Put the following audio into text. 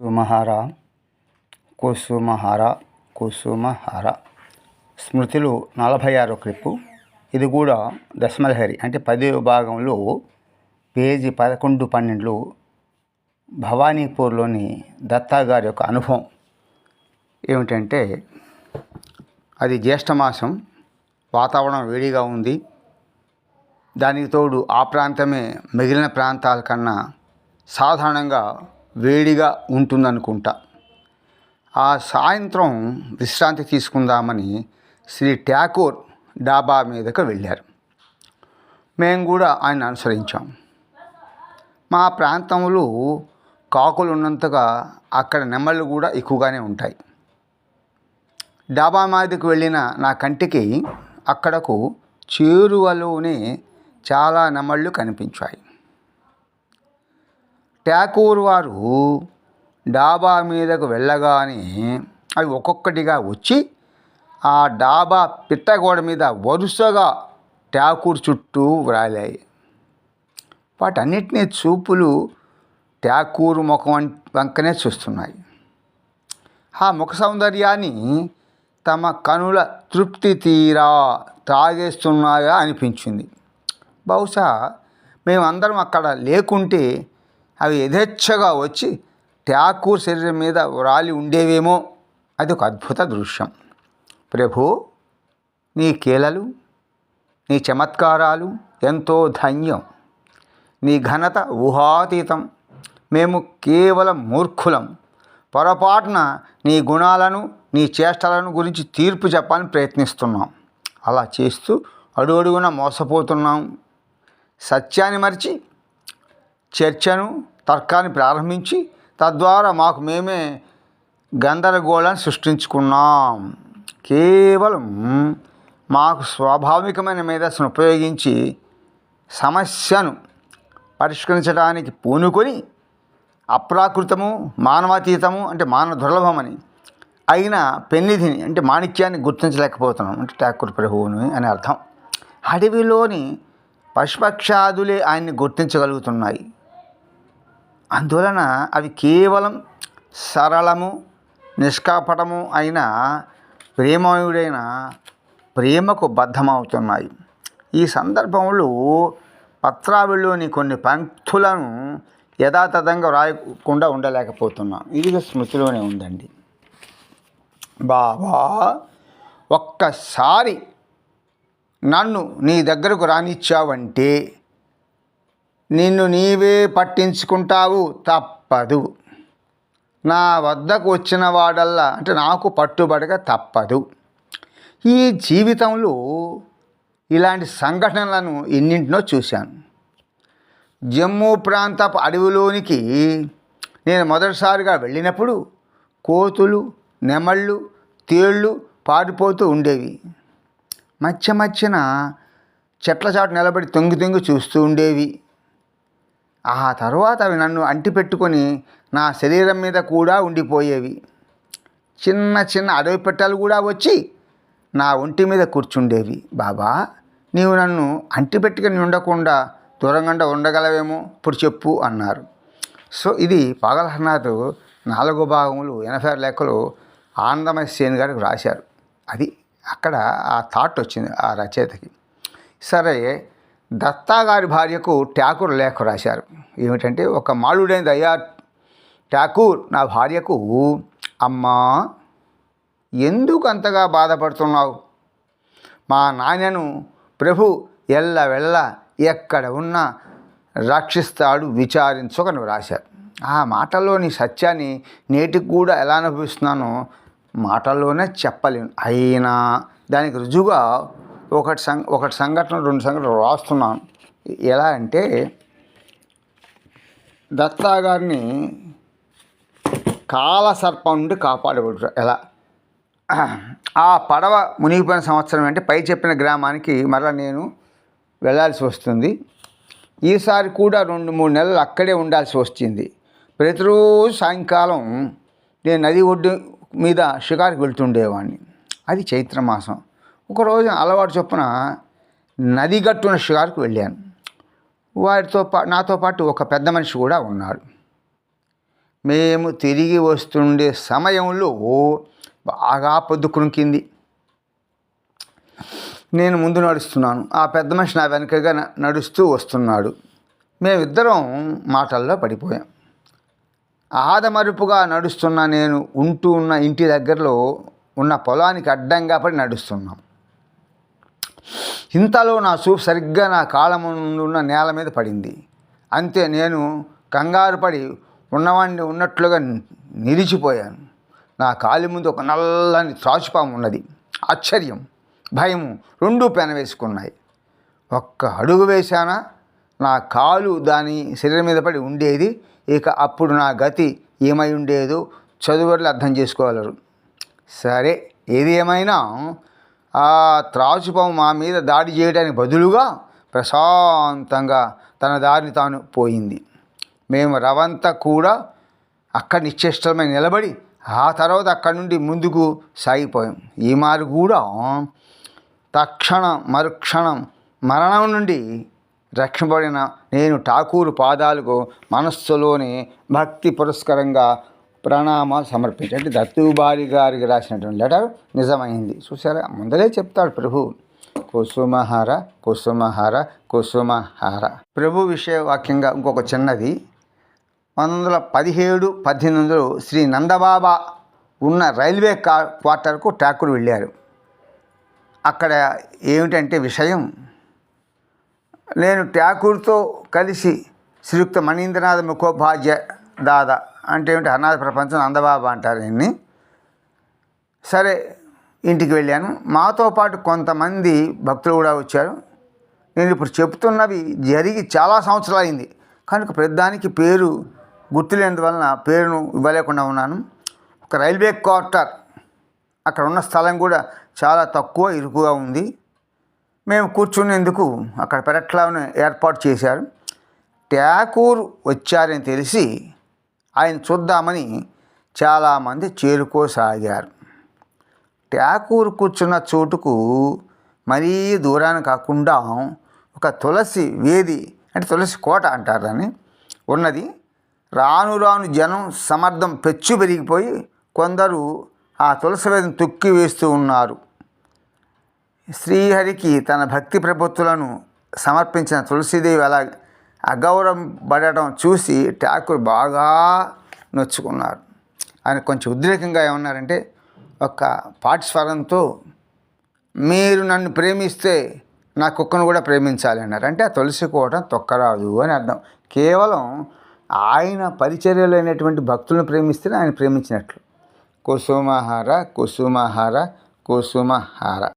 కుసుమహార కుసుమహార కుసుమహార. స్మృతులు నలభై ఆరో క్లిప్పు. ఇది కూడా దశమలహరి అంటే పది భాగంలో పేజీ పదకొండు పన్నెండులో భవానీపూర్లోని దత్తా గారి యొక్క అనుభవం ఏమిటంటే అది జ్యేష్ఠమాసం వాతావరణం వేడిగా ఉంది. దానికి తోడు ఆ ప్రాంతమే మిగిలిన ప్రాంతాల కన్నా సాధారణంగా వేడిగా ఉంటుందనుకుంటా. ఆ సాయంత్రం విశ్రాంతి తీసుకుందామని శ్రీ ఠాకూర్ డాబా మీదకు వెళ్ళారు. మేము కూడా ఆయన అనుసరించాం. మా ప్రాంతంలో కాకులు ఉన్నంతగా అక్కడ నెమళ్ళు కూడా ఎక్కువగానే ఉంటాయి. డాబా మీదకు వెళ్ళిన నా కంటికి అక్కడకు చేరువలోనే చాలా నెమళ్ళు కనిపించాయి. ఠాకూర్ వారు డాబా మీదకు వెళ్ళగానే అవి ఒక్కొక్కటిగా వచ్చి ఆ డాబా పిట్టగోడ మీద వరుసగా ఠాకూర్ చుట్టూ వ్రాలాయి. వాటన్నిటినీ చూపులు ఠాకూర్ ముఖం వంకనే చూస్తున్నాయి. ఆ ముఖ సౌందర్యాన్ని తమ కనుల తృప్తి తీరా తాగేస్తున్నాయా అనిపించింది. బహుశా మేమందరం అక్కడ లేకుంటే అవి యథేచ్ఛగా వచ్చి ఠాకూర్ శరీరం మీద వ్రాలి ఉండేవేమో అది ఒక అద్భుత దృశ్యం. ప్రభు నీ కీలలు నీ చమత్కారాలు ఎంతో ధన్యం. నీ ఘనత ఊహాతీతం. మేము కేవలం మూర్ఖులం. పొరపాటున నీ గుణాలను నీ చేష్టలను గురించి తీర్పు చెప్పాలని ప్రయత్నిస్తున్నాం. అలా చేస్తూ అడుగడుగున మోసపోతున్నాం. సత్యాన్ని మరిచి చర్చను తర్కాన్ని ప్రారంభించి తద్వారా మాకు మేమే గందరగోళాన్ని సృష్టించుకున్నాం. కేవలం మాకు స్వాభావికమైన మేధస్సును ఉపయోగించి సమస్యను పరిష్కరించడానికి పూనుకొని అప్రాకృతము మానవాతీతము అంటే మానవ దుర్లభమని అయిన పెన్నిధిని అంటే మాణిక్యాన్ని గుర్తించలేకపోతున్నాం అంటే ఠాకూర్ ప్రభువుని అని అర్థం. అడవిలోని పశుపక్షాదులే ఆయన్ని గుర్తించగలుగుతున్నాయి. అందువలన అవి కేవలం సరళము నిష్కాపటము అయిన ప్రేమయుడైన ప్రేమకు బద్ధమవుతున్నాయి. ఈ సందర్భంలో పత్రావిలోని కొన్ని పంక్తులను యథాతథంగా రాయకుండా ఉండలేకపోతున్నాం. ఇది స్మృతిలోనే ఉందండి. బాబా ఒక్కసారి నన్ను నీ దగ్గరకు రానిచ్చావంటే నిన్ను నీవే పట్టించుకుంటావు తప్పదు. నా వద్దకు వచ్చిన వాడల్లా అంటే నాకు పట్టుబడక తప్పదు. ఈ జీవితంలో ఇలాంటి సంఘటనలను ఎన్నింటినో చూశాను. జమ్మూ ప్రాంతపు అడవిలోనికి నేను మొదటిసారిగా వెళ్ళినప్పుడు కోతులు నెమళ్ళు తేళ్ళు పారిపోతూ ఉండేవి. మధ్య మధ్యన చెట్ల చాటు నిలబడి తొంగి తొంగి చూస్తూ ఉండేవి. ఆ తర్వాత అవి నన్ను అంటిపెట్టుకొని నా శరీరం మీద కూడా ఉండిపోయేవి. చిన్న చిన్న అడవి పెట్టలు కూడా వచ్చి నా ఒంటి మీద కూర్చుండేవి. బాబా నీవు నన్ను అంటిపెట్టుకుని ఉండకుండా దూరంగా ఉండగలవేమో? ఇప్పుడు చెప్పు అన్నారు. సో ఇది పాగలహర్నాథ్ నాలుగో భాగములు ఎనభై ఆరు లెక్కలు ఆనందమయ సేన్ గారికి రాశారు. అది అక్కడ ఆ థాట్ వచ్చింది ఆ రచయితకి. సరే దత్తా గారి భార్యకు ఠాకూర్ లేఖ రాశారు. ఏమిటంటే ఒక మాలుడైన అయ్యా ఠాకూర్ నా భార్యకు అమ్మా ఎందుకు అంతగా బాధపడుతున్నావు? మా నాన్నను ప్రభు ఎల్ల వెళ్ళ ఎక్కడ ఉన్నా రక్షిస్తాడు విచారించుకొని రాశారు. ఆ మాటల్లోని సత్యాన్ని నేటికి కూడా ఎలా అనుభవిస్తున్నానో మాటల్లోనే చెప్పలేను. అయినా దానికి రుజువుగా ఒకటి సంఘ ఒకటి సంఘటన రెండు సంఘటనలు రాస్తున్నాను ఎలా అంటే దత్తా గారిని కాలసర్పం నుండి కాపాడబడు ఎలా? ఆ పడవ మునిగిపోయిన సంవత్సరం అంటే పై చెప్పిన గ్రామానికి మరలా నేను వెళ్ళాల్సి వస్తుంది. ఈసారి కూడా రెండు మూడు నెలలు అక్కడే ఉండాల్సి వచ్చింది. ప్రతిరోజు సాయంకాలం నేను నది ఒడ్డు మీద షికారుకి వెళ్తుండేవాడిని. అది చైత్రమాసం. ఒకరోజు అలవాటు చొప్పున నది గట్టున షికారుకు వెళ్ళాను. వారితో పా నాతో పాటు ఒక పెద్ద మనిషి కూడా ఉన్నాడు మేము తిరిగి వస్తుండే సమయంలో బాగా పొద్దు కృంకింది నేను ముందు నడుస్తున్నాను. ఆ పెద్ద మనిషి నా వెనుకగా నడుస్తూ వస్తున్నాడు. మేమిద్దరం మాటల్లో పడిపోయాం. ఆదమరుపుగా నడుస్తున్న నేను ఉంటూ ఉన్న ఇంటి దగ్గరలో ఉన్న పొలానికి అడ్డంగా పడి నడుస్తున్నాం. ఇంతలో నా చూపు సరిగ్గా నా కాళ్ళ ముందు ఉన్న నేల మీద పడింది. అంతే నేను కంగారు పడి ఉన్నవాడిని ఉన్నట్లుగా నిలిచిపోయాను. నా కాలి ముందు ఒక నల్లని త్రాచుపాము ఉన్నది. ఆశ్చర్యం భయము రెండూ పెనవేసుకున్నాయి ఒక్క అడుగు వేశానా? నా కాలు దాని శరీరం మీద పడి ఉండేది. ఇక అప్పుడు నా గతి ఏమై ఉండేదో చదువులు అర్థం చేసుకోగలరు. సరే ఏది ఏమైనా ఆ త్రాచుపాము మా మీద దాడి చేయడానికి బదులుగా ప్రశాంతంగా తన దారిని తాను పోయింది. మేము రవంతా కూడా అక్కడ నిశ్చేష్టమై నిలబడి ఆ తర్వాత అక్కడి నుండి ముందుకు సాగిపోయాం. ఈ మారు కూడా తక్షణం మరుక్షణం మరణం నుండి రక్షింపబడిన నేను ఠాకూరు పాదాలకు మనస్సులోని భక్తి పురస్కరంగా ప్రణామాలు సమర్పించి అంటే దత్తుబారి గారికి రాసినటువంటి లెటర్ నిజమైంది. చూసారా ముందలే చెప్తాడు ప్రభు. కుసుమహార కుసుమహార కుసుమహార. ప్రభు విషయ వాక్యంగా ఇంకొక చిన్నది. పంతొమ్మిది వందల పదిహేడు పద్దెనిమిది వందలు శ్రీ నందబాబా ఉన్న రైల్వే కా క్వార్టర్కు ఠాకూర్ వెళ్ళారు. అక్కడ ఏమిటంటే విషయం నేను ఠాకూర్తో కలిసి శ్రీయుక్త మణీంద్రనాథ్ ముఖోపాధ్యాయ దాదా అంటే ఏమిటి? అనాథ ప్రపంచం అందబాబు అంటారు ఈయన్ని సరే ఇంటికి వెళ్ళాను. మాతో పాటు కొంతమంది భక్తులు కూడా వచ్చారు. నేను ఇప్పుడు చెప్తున్నవి జరిగి చాలా సంవత్సరాలు అయింది. కనుక ప్రతిదానికి పేరు గుర్తులేనందువలన పేరును ఇవ్వలేకుండా ఉన్నాను. ఒక రైల్వే క్వార్టర్ అక్కడ ఉన్న స్థలం కూడా చాలా తక్కువ ఇరుకుగా ఉంది. మేము కూర్చునేందుకు అక్కడ పెరట్లోనే ఏర్పాటు చేశారు. ట్యాకూర్ వచ్చారని తెలిసి ఆయన చూద్దామని చాలామంది చేరుకోసాగారు. ట్యాకూర్ కూర్చున్న చోటుకు మరీ దూరాన కాకుండా ఒక తులసి వేది అంటే తులసి కోట అంటారు దాన్ని. ఉన్నది రాను రాను జనం సమర్థం పెచ్చు పెరిగిపోయి కొందరు ఆ తులసి వేదిని తొక్కి వేస్తూ ఉన్నారు. శ్రీహరికి తన భక్తి ప్రపత్తులను సమర్పించిన తులసీదేవి అలా అగౌరవం పడటం చూసి ఠాకూర్ బాగా నొచ్చుకున్నారు. ఆయన కొంచెం ఉద్రేకంగా ఏమన్నారంటే ఒక పాటి స్వరంతో మీరు నన్ను ప్రేమిస్తే నా కుక్కను కూడా ప్రేమించాలి అన్నారు. అంటే ఆ తులసి కోట తొక్కరాదు అని అర్థం. కేవలం ఆయన పరిచర్యలైనటువంటి భక్తులను ప్రేమిస్తే ఆయన ప్రేమించినట్లు. కుసుమహార కుసుమహార కుసుమహార.